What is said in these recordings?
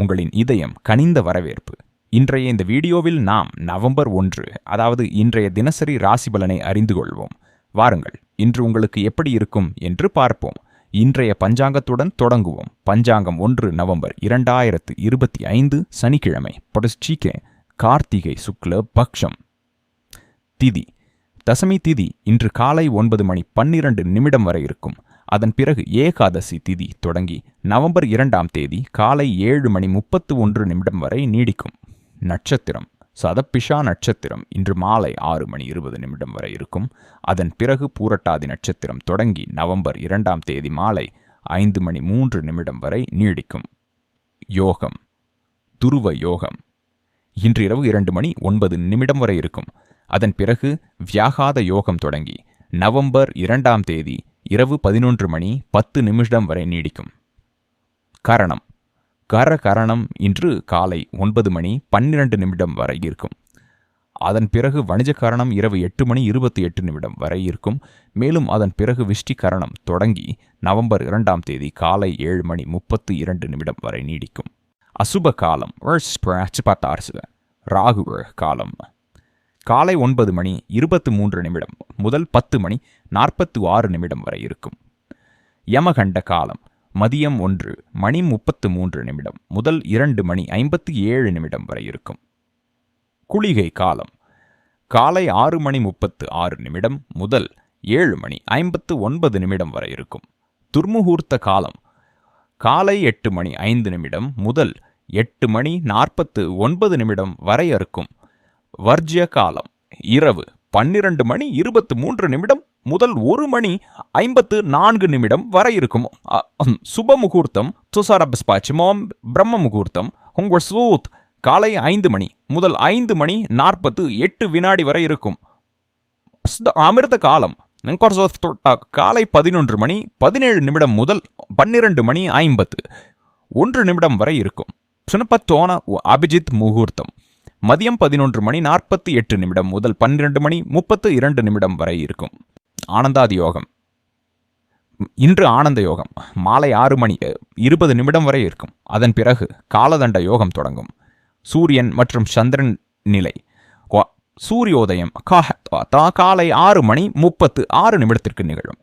உங்களின் இதயம் கனிந்த வரவேற்பு. இன்றைய இந்த வீடியோவில் நாம் நவம்பர் ஒன்று அதாவது இன்றைய தினசரி ராசி பலனை அறிந்து கொள்வோம். வாருங்கள் இன்று உங்களுக்கு எப்படி இருக்கும் என்று பார்ப்போம். இன்றைய பஞ்சாங்கத்துடன் தொடங்குவோம். பஞ்சாங்கம் ஒன்று நவம்பர் இரண்டாயிரத்து இருபத்தி ஐந்து சனிக்கிழமை பொடஸ்டீகே கார்த்திகை சுக்ல பக்ஷம். திதி. தசமி திதி இன்று காலை ஒன்பது மணி பன்னிரண்டு நிமிடம் வரை இருக்கும். அதன் பிறகு ஏகாதசி திதி தொடங்கி நவம்பர் இரண்டாம் தேதி காலை ஏழு மணி முப்பத்து ஒன்று நிமிடம் வரை நீடிக்கும். நட்சத்திரம் சதப்பிஷா நட்சத்திரம் இன்று மாலை ஆறு மணி இருபது நிமிடம் வரை இருக்கும். அதன் பிறகு பூரட்டாதி நட்சத்திரம் தொடங்கி நவம்பர் இரண்டாம் தேதி மாலை ஐந்து மணி மூன்று நிமிடம் வரை நீடிக்கும். யோகம் துருவ யோகம். இன்று இரவு இரண்டு மணி ஒன்பது நிமிடம் வரை இருக்கும். அதன் பிறகு வியாகாத யோகம் தொடங்கி நவம்பர் இரண்டாம் தேதி இரவு பதினொன்று மணி பத்து நிமிடம் வரை நீடிக்கும். கரணம். கர கரணம் இன்று காலை ஒன்பது மணி பன்னிரண்டு நிமிடம் வரை இருக்கும். அதன் பிறகு வணிஜ கரணம் இரவு எட்டு மணி இருபத்தி எட்டு நிமிடம் வரை இருக்கும். மேலும் அதன் பிறகு விஷ்டி கரணம் தொடங்கி நவம்பர் இரண்டாம் தேதி காலை ஏழு மணி முப்பத்து இரண்டு நிமிடம் வரை நீடிக்கும். அசுப காலம். ராகு காலம். காலை ஒன்பது மணி இருபத்து மூன்று நிமிடம் முதல் பத்து மணி நாற்பத்து ஆறு நிமிடம் வரை இருக்கும். யமகண்ட காலம் மதியம் ஒன்று மணி முப்பத்து மூன்று நிமிடம் முதல் இரண்டு மணி ஐம்பத்து ஏழு நிமிடம் வரை இருக்கும். குளிகை காலம் காலை ஆறு மணி முப்பத்து ஆறு நிமிடம் முதல் ஏழு மணி ஐம்பத்து ஒன்பது நிமிடம் வரை இருக்கும். துர்முகூர்த்த காலம் காலை எட்டு மணி ஐந்து நிமிடம் முதல் எட்டு மணி நாற்பத்து ஒன்பது நிமிடம் வரை இருக்கும். வர்ஜிய காலம். இரவு பன்னிரண்டு மணி இருபத்து மூன்று நிமிடம் முதல் ஒரு மணி ஐம்பத்து நான்கு நிமிடம் வரை இருக்கும். சுப முகூர்த்தம் துசாரபிஸ்பாச்சிமோம் பிரம்ம முகூர்த்தம் உங்கள் சூத் காலை ஐந்து மணி முதல் ஐந்து மணி நாற்பத்து எட்டு வினாடி வரை இருக்கும். அமிர்த காலம் காலை பதினொன்று மணி பதினேழு நிமிடம் முதல் பன்னிரண்டு மணி ஐம்பத்து ஒன்று நிமிடம் வரை இருக்கும். சுனப்பத்தோன அபிஜித் முகூர்த்தம். மதியம் பதினொன்று மணி நாற்பத்தி எட்டு நிமிடம் முதல் பன்னிரண்டு மணி முப்பத்து இரண்டு நிமிடம் வரை இருக்கும். ஆனந்தாதி யோகம். இன்று ஆனந்த யோகம். மாலை ஆறு மணி இருபது நிமிடம் வரை இருக்கும். அதன் பிறகு காலதண்ட யோகம் தொடங்கும். சூரியன் மற்றும் சந்திரன் நிலை. சூரியோதயம் காலை ஆறு மணி முப்பத்து ஆறு நிமிடத்திற்கு நிகழும்.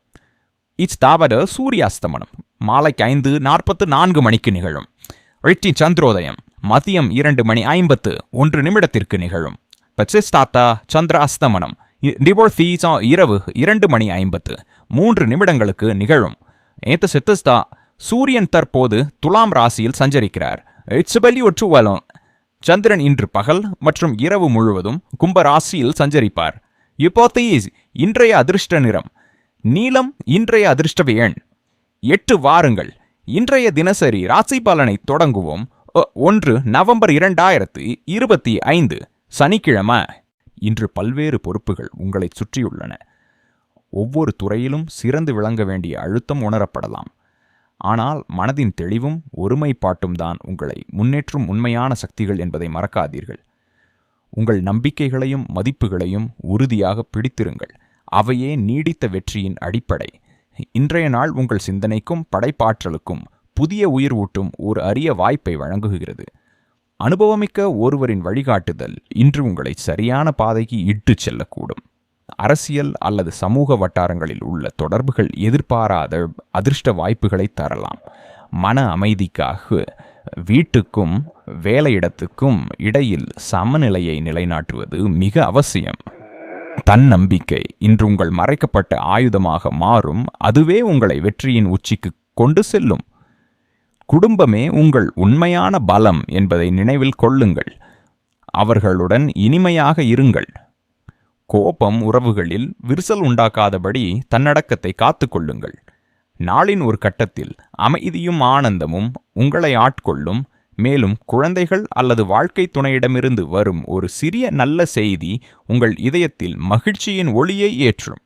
இச்தாவது சூரியாஸ்தமனம். மாலைக்கு ஐந்து நாற்பத்து நான்கு மணிக்கு நிகழும். ரிட்டி சந்திரோதயம். மதியம் இரண்டு மணி ஐம்பத்து ஒன்று நிமிடத்திற்கு நிகழும். பச்சிஸ்தாத்தா சந்திர அஸ்தமனம். டிவோர்ஃபீஸா இரவு இரண்டு மணி ஐம்பத்து மூன்று நிமிடங்களுக்கு நிகழும். ஏத்த சித்தஸ்தா சூரியன் தற்போது துலாம் ராசியில் சஞ்சரிக்கிறார். இட்ஸ்பலி ஒற்று வலம் சந்திரன் இன்று பகல் மற்றும் இரவு முழுவதும் கும்ப ராசியில் சஞ்சரிப்பார். இப்போத்தீஸ் இன்றைய அதிர்ஷ்ட நிறம். நீலம் இன்றைய அதிர்ஷ்ட எண் எட்டு வாருங்கள். இன்றைய தினசரி ராசி பலனை தொடங்குவோம். ஒன்று நவம்பர் இரண்டாயிரத்து இருபத்தி ஐந்து சனிக்கிழமை. இன்று பல்வேறு பொறுப்புகள் உங்களை சுற்றியுள்ளன. ஒவ்வொரு துறையிலும் சிறந்து விளங்க வேண்டிய அழுத்தம் உணரப்படலாம். ஆனால் மனதின் தெளிவும் ஒருமைப்பாட்டும் தான் உங்களை முன்னேற்றும் உண்மையான சக்திகள் என்பதை மறக்காதீர்கள். உங்கள் நம்பிக்கைகளையும் மதிப்புகளையும் உறுதியாக பிடித்திருங்கள். அவையே நீடித்த வெற்றியின் அடிப்படை. இன்றைய நாள் உங்கள் சிந்தனைக்கும் படைப்பாற்றலுக்கும் புதிய உயிர் ஊட்டும் ஒரு அரிய வாய்ப்பை வழங்குகிறது. அனுபவமிக்க ஒருவரின் வழிகாட்டுதல் இன்று உங்களை சரியான பாதைக்கு இட்டுச் செல்லக்கூடும். அரசியல் அல்லது சமூக வட்டாரங்களில் உள்ள தொடர்புகள் எதிர்பாராத அதிர்ஷ்ட வாய்ப்புகளை தரலாம். மன அமைதிக்காக வீட்டுக்கும் வேலையிடத்துக்கும் இடையில் சமநிலையை நிலைநாட்டுவது மிக அவசியம். தன்னம்பிக்கை இன்று உங்கள் மறைக்கப்பட்ட ஆயுதமாக மாறும். அதுவே உங்களை வெற்றியின் உச்சிக்கு கொண்டு செல்லும். குடும்பமே உங்கள் உண்மையான பலம் என்பதை நினைவில் கொள்ளுங்கள். அவர்களுடன் இனிமையாக இருங்கள். கோபம் உறவுகளில் விரிசல் உண்டாக்காதபடி தன்னடக்கத்தை காத்துக்கொள்ளுங்கள் நாளின் ஒரு கட்டத்தில் அமைதியும் ஆனந்தமும் உங்களை ஆட்கொள்ளும். மேலும் குழந்தைகள் அல்லது வாழ்க்கை துணையிடமிருந்து வரும் ஒரு சிறிய நல்ல செய்தி உங்கள் இதயத்தில் மகிழ்ச்சியின் ஒளியை ஏற்றும்.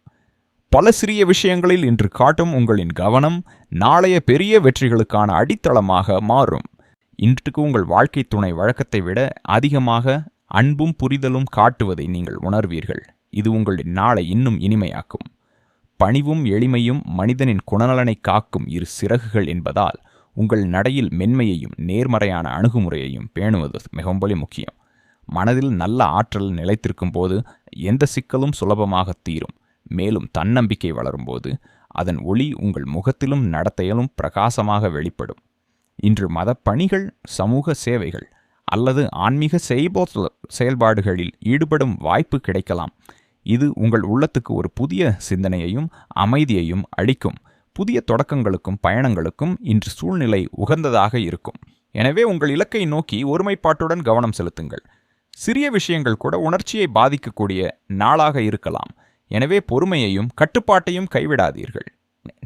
பல சிறிய விஷயங்களில் இன்று காட்டும் உங்களின் கவனம் நாளைய பெரிய வெற்றிகளுக்கான அடித்தளமாக மாறும். இன்றுக்கு உங்கள் வாழ்க்கை துணை வழக்கத்தை விட அதிகமாக அன்பும் புரிதலும் காட்டுவதை நீங்கள் உணர்வீர்கள். இது உங்களின் நாளை இன்னும் இனிமையாக்கும். பணிவும் எளிமையும் மனிதனின் குணநலனை காக்கும் இரு சிறகுகள் என்பதால் உங்கள் நடையில் மென்மையையும் நேர்மறையான அணுகுமுறையையும் பேணுவது மிகவும் முக்கியம். மனதில் நல்ல ஆற்றல் நிலைத்திருக்கும் போது எந்த சிக்கலும் சுலபமாக தீரும். மேலும் தன்னம்பிக்கை வளரும்போது அதன் ஒளி உங்கள் முகத்திலும் நடத்தையிலும் பிரகாசமாக வெளிப்படும். இன்று மத பணிகள் சமூக சேவைகள் அல்லது ஆன்மீக செய்போ செயல்பாடுகளில் ஈடுபடும் வாய்ப்பு கிடைக்கலாம். இது உங்கள் உள்ளத்துக்கு ஒரு புதிய சிந்தனையையும் அமைதியையும் அளிக்கும். புதிய தொடக்கங்களுக்கும் பயணங்களுக்கும் இன்று சூழ்நிலை உகந்ததாக இருக்கும். எனவே உங்கள் இலக்கை நோக்கி ஒருமைப்பாட்டுடன் கவனம் செலுத்துங்கள். சிறிய விஷயங்கள் கூட உணர்ச்சியை பாதிக்கக்கூடிய நாளாக இருக்கலாம். எனவே பொறுமையையும் கட்டுப்பாட்டையும் கைவிடாதீர்கள்.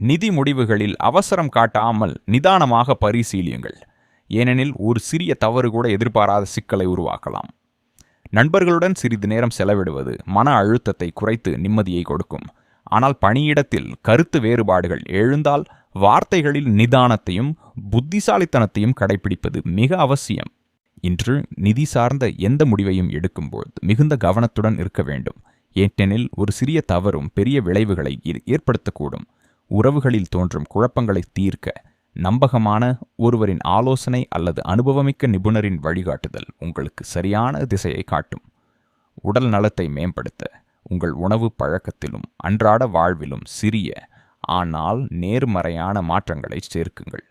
நிதி முடிவுகளில் அவசரம் காட்டாமல் நிதானமாக பரிசீலியுங்கள். ஏனெனில் ஒரு சிறிய தவறு கூட எதிர்பாராத சிக்கலை உருவாக்கலாம். நண்பர்களுடன் சிறிது நேரம் செலவிடுவது மன அழுத்தத்தை குறைத்து நிம்மதியை கொடுக்கும். ஆனால் பணியிடத்தில் கருத்து வேறுபாடுகள் எழுந்தால் வார்த்தைகளில் நிதானத்தையும் புத்திசாலித்தனத்தையும் கடைபிடிப்பது மிக அவசியம். இன்று நிதி சார்ந்த எந்த முடிவையும் எடுக்கும்போது மிகுந்த கவனத்துடன் இருக்க வேண்டும். ஏட்டெனில் ஒரு சிறிய தவறும் பெரிய விளைவுகளை ஏற்படுத்தக்கூடும். உறவுகளில் தோன்றும் குழப்பங்களை தீர்க்க நம்பகமான ஒருவரின் ஆலோசனை அல்லது அனுபவமிக்க நிபுணரின் வழிகாட்டுதல் உங்களுக்கு சரியான திசையை காட்டும். உடல் நலத்தை மேம்படுத்த உங்கள் உணவு பழக்கத்திலும் அன்றாட வாழ்விலும் சிறிய ஆனால் நேர்மறையான மாற்றங்களை சேர்க்குங்கள்.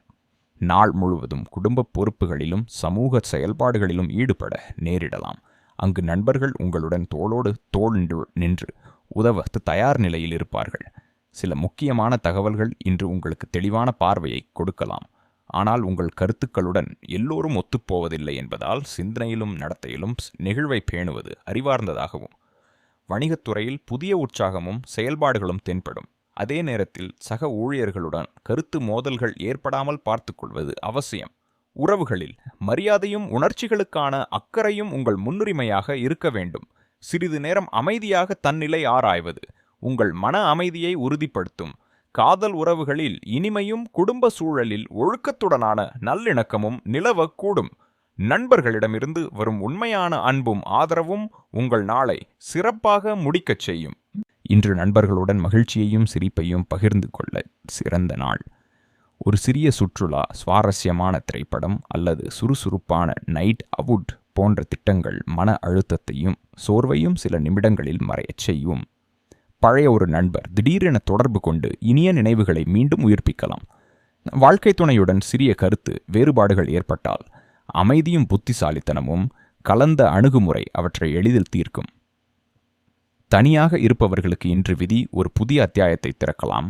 நாள் முழுவதும் குடும்ப பொறுப்புகளிலும் சமூக செயல்பாடுகளிலும் ஈடுபட நேரிடலாம். அங்கு நண்பர்கள் உங்களுடன் தோளோடு தோல் நின்று உதவ தயார் நிலையில் இருப்பார்கள். சில முக்கியமான தகவல்கள் இன்று உங்களுக்கு தெளிவான பார்வையை கொடுக்கலாம். ஆனால் உங்கள் கருத்துக்களுடன் எல்லோரும் ஒத்துப்போவதில்லை என்பதால் சிந்தனையிலும் நடத்தையிலும் நெகிழ்வை பேணுவது அறிவார்ந்ததாகவும் வணிகத்துறையில் புதிய உற்சாகமும் செயல்பாடுகளும் தென்படும். அதே நேரத்தில் சக ஊழியர்களுடன் கருத்து மோதல்கள் ஏற்படாமல் பார்த்துக்கொள்வது அவசியம். உறவுகளில் மரியாதையும் உணர்ச்சிகளுக்கான அக்கறையும் உங்கள் முன்னுரிமையாக இருக்க வேண்டும். சிறிது நேரம் அமைதியாக தன்னிலை ஆராய்வது உங்கள் மன அமைதியை உறுதிப்படுத்தும். காதல் உறவுகளில் இனிமையும் குடும்ப சூழலில் ஒழுக்கத்துடனான நல்லிணக்கமும் நிலவக்கூடும். நண்பர்களிடமிருந்து வரும் உண்மையான அன்பும் ஆதரவும் உங்கள் நாளை சிறப்பாக முடிக்கச் செய்யும். இன்று நண்பர்களுடன் மகிழ்ச்சியையும் சிரிப்பையும் பகிர்ந்து கொள்ள சிறந்த நாள். ஒரு சிறிய சுற்றுலா சுவாரஸ்யமான திரைப்படம் அல்லது சுறுசுறுப்பான நைட் அவுட் போன்ற திட்டங்கள் மன அழுத்தத்தையும் சோர்வையும் சில நிமிடங்களில் மறையச் செய்யும். பழைய ஒரு நண்பர் திடீரென தொடர்பு கொண்டு இனிய நினைவுகளை மீண்டும் உயிர்ப்பிக்கலாம். வாழ்க்கை துணையுடன் சிறிய கருத்து வேறுபாடுகள் ஏற்பட்டால் அமைதியும் புத்திசாலித்தனமும் கலந்த அணுகுமுறை அவற்றை எளிதில் தீர்க்கும். தனியாக இருப்பவர்களுக்கு இன்று விதி ஒரு புதிய அத்தியாயத்தை திறக்கலாம்.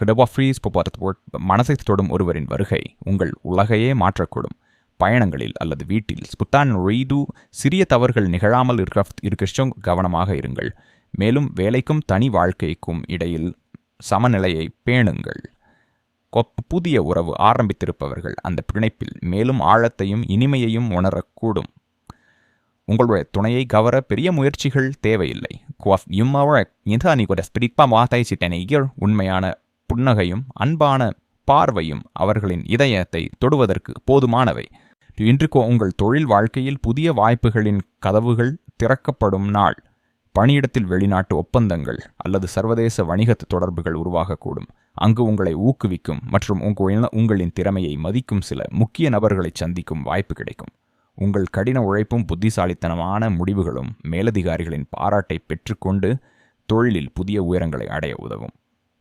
கிடபாஃப்ரீஸ் போபாரத் மனசை தொடும் ஒருவரின் வருகை உங்கள் உலகையே மாற்றக்கூடும். பயணங்களில் அல்லது வீட்டில் ஸ்புத்தான் ரீடு சிறிய தவறுகள் நிகழாமல் இருக்க இருக்க கவனமாக இருங்கள். மேலும் வேலைக்கும் தனி வாழ்க்கைக்கும் இடையில் சமநிலையை பேணுங்கள். புதிய உறவு ஆரம்பித்திருப்பவர்கள் அந்த பிணைப்பில் மேலும் ஆழத்தையும் இனிமையையும் உணரக்கூடும். உங்களுடைய துணையை கவர பெரிய முயற்சிகள் தேவையில்லை. உண்மையான புன்னகையும் அன்பான பார்வையும் அவர்களின் இதயத்தை தொடுவதற்கு போதுமானவை. இன்று உங்கள் தொழில் வாழ்க்கையில் புதிய வாய்ப்புகளின் கதவுகள் திறக்கப்படும் நாள். பணியிடத்தில் வெளிநாட்டு ஒப்பந்தங்கள் அல்லது சர்வதேச வணிக தொடர்புகள் உருவாகக்கூடும். அங்கு உங்களை ஊக்குவிக்கும் மற்றும் உங்கள் உங்களின் திறமையை மதிக்கும் சில முக்கிய நபர்களை சந்திக்கும் வாய்ப்பு கிடைக்கும். உங்கள் கடின உழைப்பும் புத்திசாலித்தனமான முடிவுகளும் மேலதிகாரிகளின் பாராட்டை பெற்றுக்கொண்டு தொழிலில் புதிய உயரங்களை அடைய உதவும்.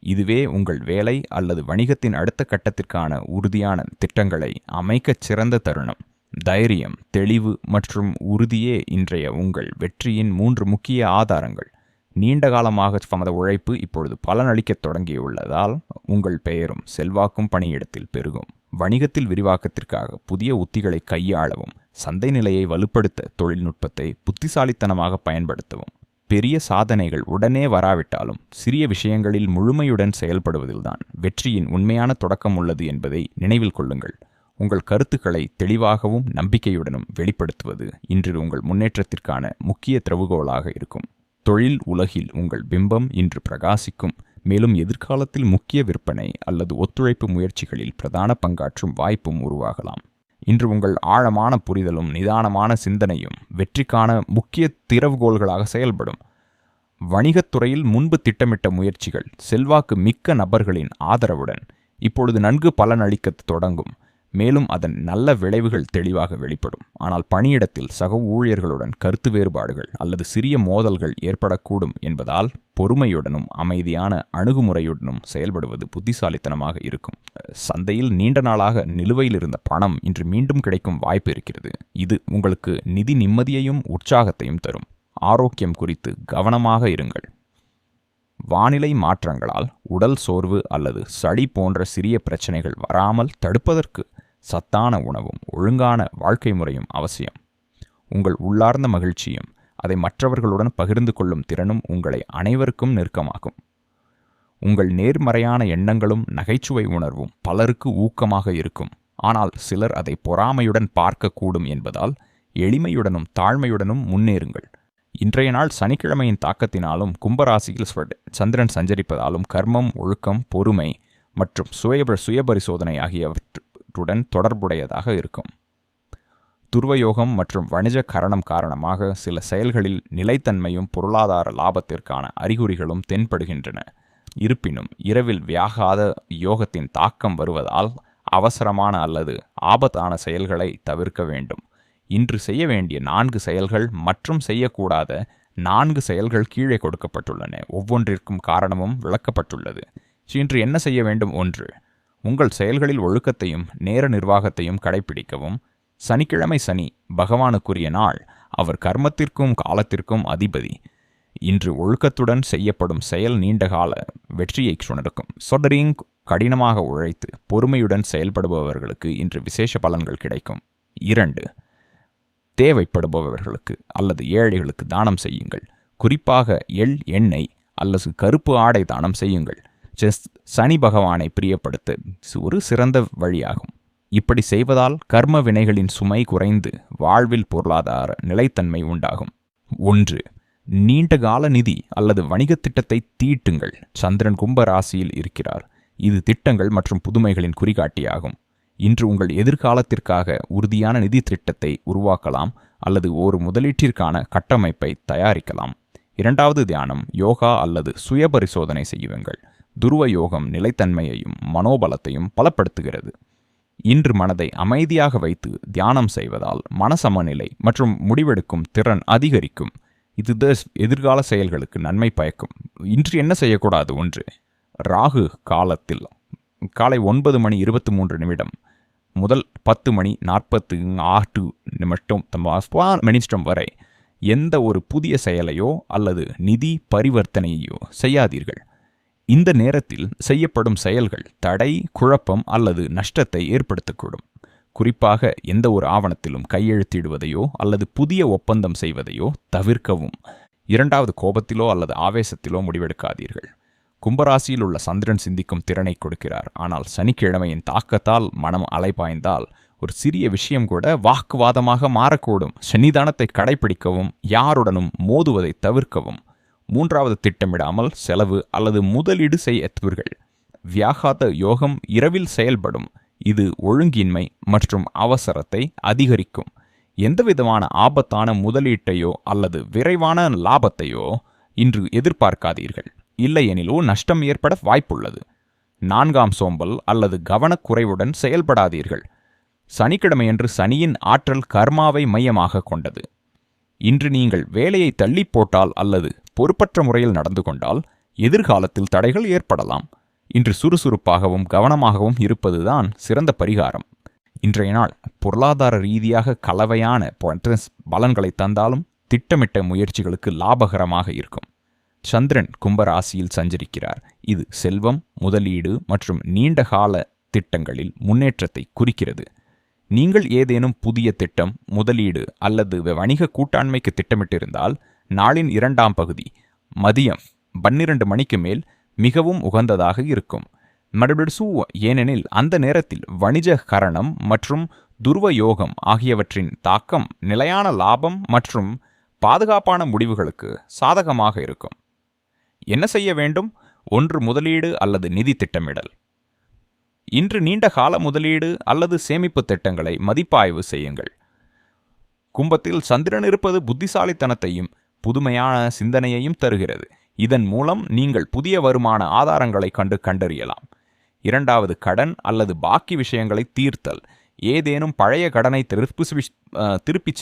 இதுவே உங்கள் வேலை அல்லது வணிகத்தின் அடுத்த கட்டத்திற்கான உறுதியான திட்டங்களை அமைக்கச் சிறந்த தருணம். தைரியம் தெளிவு மற்றும் உறுதியே இன்றைய உங்கள் வெற்றியின் மூன்று முக்கிய ஆதாரங்கள். நீண்ட காலமாக தமது உழைப்பு இப்பொழுது பலனளிக்கத் தொடங்கியுள்ளதால் உங்கள் பெயரும் செல்வாக்கும் பணியிடத்தில் பெருகும். வணிகத்தில் விரிவாக்கத்திற்காக புதிய உத்திகளை கையாளவும் சந்தை நிலையை வலுப்படுத்த தொழில்நுட்பத்தை புத்திசாலித்தனமாக பயன்படுத்தவும். பெரிய சாதனைகள் உடனே வராவிட்டாலும் சிறிய விஷயங்களில் முழுமையுடன் செயல்படுவதில்தான் வெற்றியின் உண்மையான தொடக்கம் உள்ளது என்பதை நினைவில் கொள்ளுங்கள். உங்கள் கருத்துக்களை தெளிவாகவும் நம்பிக்கையுடனும் வெளிப்படுத்துவது இன்று உங்கள் முன்னேற்றத்திற்கான முக்கிய திறவுகோலாக இருக்கும். தொழில் உலகில் உங்கள் பிம்பம் இன்று பிரகாசிக்கும். மேலும் எதிர்காலத்தில் முக்கிய விற்பனை அல்லது ஒத்துழைப்பு முயற்சிகளில் பிரதான பங்காற்றும் வாய்ப்பும் உருவாகலாம். இன்று உங்கள் ஆழமான புரிதலும் நிதானமான சிந்தனையும் வெற்றிக்கான முக்கிய திறவுகோள்களாக செயல்படும். வணிகத்துறையில் முன்பு திட்டமிட்ட முயற்சிகள் செல்வாக்கு மிக்க நபர்களின் ஆதரவுடன் இப்பொழுது நன்கு பலனளிக்க தொடங்கும். மேலும் அதன் நல்ல விளைவுகள் தெளிவாக வெளிப்படும். ஆனால் பணியிடத்தில் சக ஊழியர்களுடன் கருத்து வேறுபாடுகள் அல்லது சிறிய மோதல்கள் ஏற்படக்கூடும் என்பதால் பொறுமையுடனும் அமைதியான அணுகுமுறையுடனும் செயல்படுவது புத்திசாலித்தனமாக இருக்கும். சந்தையில் நீண்ட நாளாக நிலுவையில் இருந்த பணம் இன்று மீண்டும் கிடைக்கும் வாய்ப்பு இருக்கிறது. இது உங்களுக்கு நிதி நிம்மதியையும் உற்சாகத்தையும் தரும். ஆரோக்கியம் குறித்து கவனமாக இருங்கள். வானிலை மாற்றங்களால் உடல் சோர்வு அல்லது சளி போன்ற சிறிய பிரச்சனைகள் வராமல் தடுப்பதற்கு சத்தான உணவும் ஒழுங்கான வாழ்க்கை முறையும் அவசியம். உங்கள் உள்ளார்ந்த மகிழ்ச்சியும் அதை மற்றவர்களுடன் பகிர்ந்து கொள்ளும் திறனும் உங்களை அனைவருக்கும் நெருக்கமாகும் உங்கள் நேர்மறையான எண்ணங்களும் நகைச்சுவை உணர்வும் பலருக்கு ஊக்கமாக இருக்கும். ஆனால் சிலர் அதை பொறாமையுடன் பார்க்கக்கூடும் என்பதால் எளிமையுடனும் தாழ்மையுடனும் முன்னேறுங்கள். இன்றைய நாள் சனிக்கிழமையின் தாக்கத்தினாலும் கும்பராசியில் சந்திரன் சஞ்சரிப்பதாலும் கர்மம் ஒழுக்கம் பொறுமை மற்றும் சுய சுயபரிசோதனை ஆகியவற்று ஆகியவற்றுடன் தொடர்புடையதாக இருக்கும். துர்வயோகம் மற்றும் வணிக கரணம் காரணமாக சில செயல்களில் நிலைத்தன்மையும் பொருளாதார லாபத்திற்கான அறிகுறிகளும் தென்படுகின்றன. இருப்பினும் இரவில் வியாகாத யோகத்தின் தாக்கம் வருவதால் அவசரமான அல்லது ஆபத்தான செயல்களை தவிர்க்க வேண்டும். இன்று செய்ய வேண்டிய நான்கு செயல்கள் மற்றும் செய்யக்கூடாத நான்கு செயல்கள் கீழே கொடுக்கப்பட்டுள்ளன. ஒவ்வொன்றிற்கும் காரணமும் விளக்கப்பட்டுள்ளது. இன்று என்ன செய்ய வேண்டும்? ஒன்று உங்கள் செயல்களில் ஒழுக்கத்தையும் நேர நிர்வாகத்தையும் கடைபிடிக்கவும் சனிக்கிழமை சனி பகவானுக்குரிய நாள் அவர் கர்மத்திற்கும் காலத்திற்கும் அதிபதி. இன்று ஒழுக்கத்துடன் செய்யப்படும் செயல் நீண்டகால வெற்றியை சுணர்க்கும். சொடரிங் கடினமாக உழைத்து பொறுமையுடன் செயல்படுபவர்களுக்கு இன்று விசேஷ பலன்கள் கிடைக்கும். இரண்டு தேவைப்படுபவர்களுக்கு அல்லது ஏழைகளுக்கு தானம் செய்யுங்கள். குறிப்பாக எள் எண்ணெய் அல்லது கருப்பு ஆடை தானம் செய்யுங்கள். சனி பகவானை பிரியப்படுத்த. ஒரு சிறந்த வழியாகும். இப்படி செய்வதால் கர்ம வினைகளின் சுமை குறைந்து வாழ்வில் பொருளாதார நிலைத்தன்மை உண்டாகும். ஒன்று நீண்ட கால நிதி அல்லது வணிக திட்டத்தை தீட்டுங்கள். சந்திரன் கும்ப ராசியில் இருக்கிறார். இது திட்டங்கள் மற்றும் புதுமைகளின் குறிகாட்டியாகும். இன்று உங்கள் எதிர்காலத்திற்காக உறுதியான நிதி திட்டத்தை உருவாக்கலாம் அல்லது ஒரு முதலீட்டிற்கான கட்டமைப்பை தயாரிக்கலாம். இரண்டாவது தியானம் யோகா அல்லது சுய பரிசோதனை செய்யுங்கள். துருவ யோகம் நிலைத்தன்மையையும் மனோபலத்தையும் பலப்படுத்துகிறது. இன்று மனதை அமைதியாக வைத்து தியானம் செய்வதால் மனசமநிலை மற்றும் முடிவெடுக்கும் திறன் அதிகரிக்கும். இது எதிர்கால செயல்களுக்கு நன்மை பயக்கும். இன்று என்ன செய்யக்கூடாது? ஒன்று ராகு காலத்தில் காலை ஒன்பது மணி இருபத்தி மூன்று நிமிடம் முதல் பத்து மணி நாற்பத்து ஆட்டு நிமிஷம் மினிஸ்டம் வரை எந்த ஒரு புதிய செயலையோ அல்லது நிதி பரிவர்த்தனையோ செய்யாதீர்கள். இந்த நேரத்தில் செய்யப்படும் செயல்கள் தடை குழப்பம் அல்லது நஷ்டத்தை ஏற்படுத்தக்கூடும். குறிப்பாக எந்த ஒரு ஆவணத்திலும் கையெழுத்திடுவதையோ அல்லது புதிய ஒப்பந்தம் செய்வதையோ தவிர்க்கவும். இரண்டாவது கோபத்திலோ அல்லது ஆவேசத்திலோ முடிவெடுக்காதீர்கள். கும்பராசியில் உள்ள சந்திரன் சிந்திக்கும் திறனை கொடுக்கிறார். ஆனால் சனிக்கிழமையின் தாக்கத்தால் மனம் அலைபாய்ந்தால் ஒரு சிறிய விஷயம் கூட வாக்குவாதமாக மாறக்கூடும். சன்னிதானத்தை கடைபிடிக்கவும் யாருடனும் மோதுவதை தவிர்க்கவும். மூன்றாவது திட்டமிடாமல் செலவு அல்லது முதலீடு செய்யத்துவீர்கள் வியாகாத யோகம் இரவில் செயல்படும். இது ஒழுங்கின்மை மற்றும் அவசரத்தை அதிகரிக்கும். எந்தவிதமான ஆபத்தான முதலீட்டையோ அல்லது விரைவான லாபத்தையோ இன்று எதிர்பார்க்காதீர்கள். இல்லையெனிலோ நஷ்டம் ஏற்பட வாய்ப்புள்ளது. நான்காம் சோம்பல் அல்லது கவனக்குறைவுடன் செயல்படாதீர்கள். சனிக்கிழமையன்று சனியின் ஆற்றல் கர்மாவை மையமாக கொண்டது. இன்று நீங்கள் வேலையை தள்ளி போட்டால் அல்லது பொறுப்பற்ற முறையில் நடந்து கொண்டால் எதிர்காலத்தில் தடைகள் ஏற்படலாம். இன்று சுறுசுறுப்பாகவும் கவனமாகவும் இருப்பதுதான் சிறந்த பரிகாரம். இன்றைய நாள் பொருளாதார ரீதியாக கலவையான பலன்களை தந்தாலும் திட்டமிட்ட முயற்சிகளுக்கு லாபகரமாக இருக்கும். சந்திரன் கும்பராசியில் சஞ்சரிக்கிறார். இது செல்வம் முதலீடு மற்றும் நீண்டகால திட்டங்களில் முன்னேற்றத்தை குறிக்கிறது. நீங்கள் ஏதேனும் புதிய திட்டம் முதலீடு அல்லது வணிக கூட்டாண்மைக்கு திட்டமிட்டிருந்தால் நாளின் இரண்டாம் பகுதி மதியம் பன்னிரண்டு மணிக்கு மேல் மிகவும் உகந்ததாக இருக்கும். மறுபடிசு ஏனெனில் அந்த நேரத்தில் வணிக கரணம் மற்றும் துருவ யோகம் ஆகியவற்றின் தாக்கம் நிலையான லாபம் மற்றும் பாதுகாப்பான முடிவுகளுக்கு சாதகமாக இருக்கும். என்ன செய்ய வேண்டும்? ஒன்று முதலீடு அல்லது நிதி திட்டமிடல். இன்று நீண்ட கால முதலீடு அல்லது சேமிப்பு திட்டங்களை மதிப்பாய்வு செய்யுங்கள். கும்பத்தில் சந்திரன் இருப்பது புத்திசாலித்தனத்தையும் புதுமையான சிந்தனையையும் தருகிறது. இதன் மூலம் நீங்கள் புதிய வருமான ஆதாரங்களை கண்டு கண்டறியலாம். இரண்டாவது கடன் அல்லது பாக்கி விஷயங்களை தீர்த்தல். ஏதேனும் பழைய கடனை திருப்பி திருப்பி அஹ், திருப்பிச்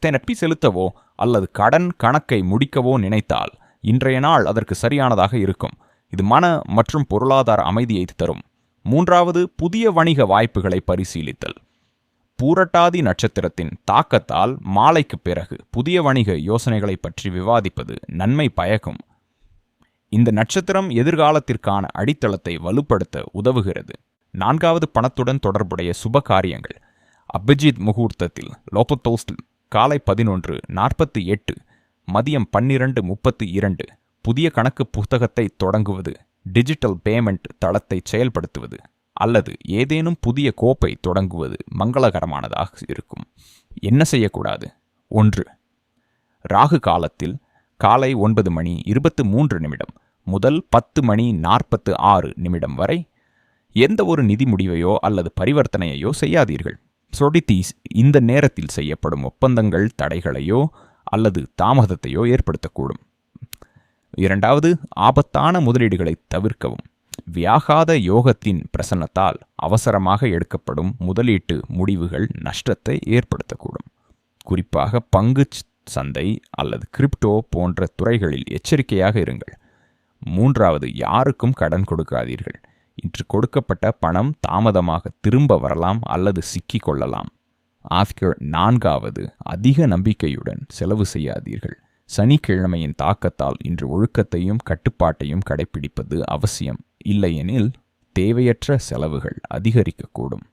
திருப்பி செலுத்தவோ அல்லது கடன் கணக்கை முடிக்கவோ நினைத்தால் இன்றைய நாள் அதற்கு சரியானதாக இருக்கும். இது மன மற்றும் பொருளாதார அமைதியை தரும். மூன்றாவது புதிய வணிக வாய்ப்புகளை பரிசீலித்தல். பூரட்டாதி நட்சத்திரத்தின் தாக்கத்தால் மாலைக்கு பிறகு புதிய வணிக யோசனைகளை பற்றி விவாதிப்பது நன்மை பயக்கும். இந்த நட்சத்திரம் எதிர்காலத்திற்கான அடித்தளத்தை வலுப்படுத்த உதவுகிறது. நான்காவது பணத்துடன் தொடர்புடைய சுப காரியங்கள். அபிஜித் முகூர்த்தத்தில் லோபத்தோஸ்டில் காலை பதினொன்று நாற்பத்தி எட்டு மதியம் பன்னிரண்டு முப்பத்தி இரண்டு புதிய கணக்கு புத்தகத்தை தொடங்குவது டிஜிட்டல் பேமெண்ட் தளத்தை செயல்படுத்துவது அல்லது ஏதேனும் புதிய கோப்பை தொடங்குவது மங்களகரமானதாக இருக்கும். என்ன செய்யக்கூடாது? ஒன்று ராகு காலத்தில் காலை ஒன்பது மணி இருபத்து மூன்று நிமிடம் முதல் பத்து மணி நாற்பத்து ஆறு நிமிடம் வரை எந்த ஒரு நிதி முடிவையோ அல்லது பரிவர்த்தனையையோ செய்யாதீர்கள். சொடித்தீஸ் இந்த நேரத்தில் செய்யப்படும் ஒப்பந்தங்கள் தடைகளையோ அல்லது தாமதத்தையோ ஏற்படுத்தக்கூடும். இரண்டாவது ஆபத்தான முதலீடுகளை தவிர்க்கவும். வியாகாத யோகத்தின் பிரசன்னத்தால் அவசரமாக எடுக்கப்படும் முதலீட்டு முடிவுகள் நஷ்டத்தை ஏற்படுத்தக்கூடும். குறிப்பாக பங்கு சந்தை அல்லது கிரிப்டோ போன்ற துறைகளில் எச்சரிக்கையாக இருங்கள். மூன்றாவது யாருக்கும் கடன் கொடுக்காதீர்கள். இன்று கொடுக்கப்பட்ட பணம் தாமதமாக திரும்ப வரலாம் அல்லது சிக்கிக் கொள்ளலாம். ஆஃப்கர் நான்காவது அதிக நம்பிக்கையுடன் செலவு செய்யாதீர்கள். சனிக்கிழமையின் தாக்கத்தால் இன்று ஒழுக்கத்தையும் கட்டுப்பாட்டையும் கடைபிடிப்பது அவசியம். இல்லையெனில் தேவையற்ற செலவுகள் அதிகரிக்கக்கூடும்.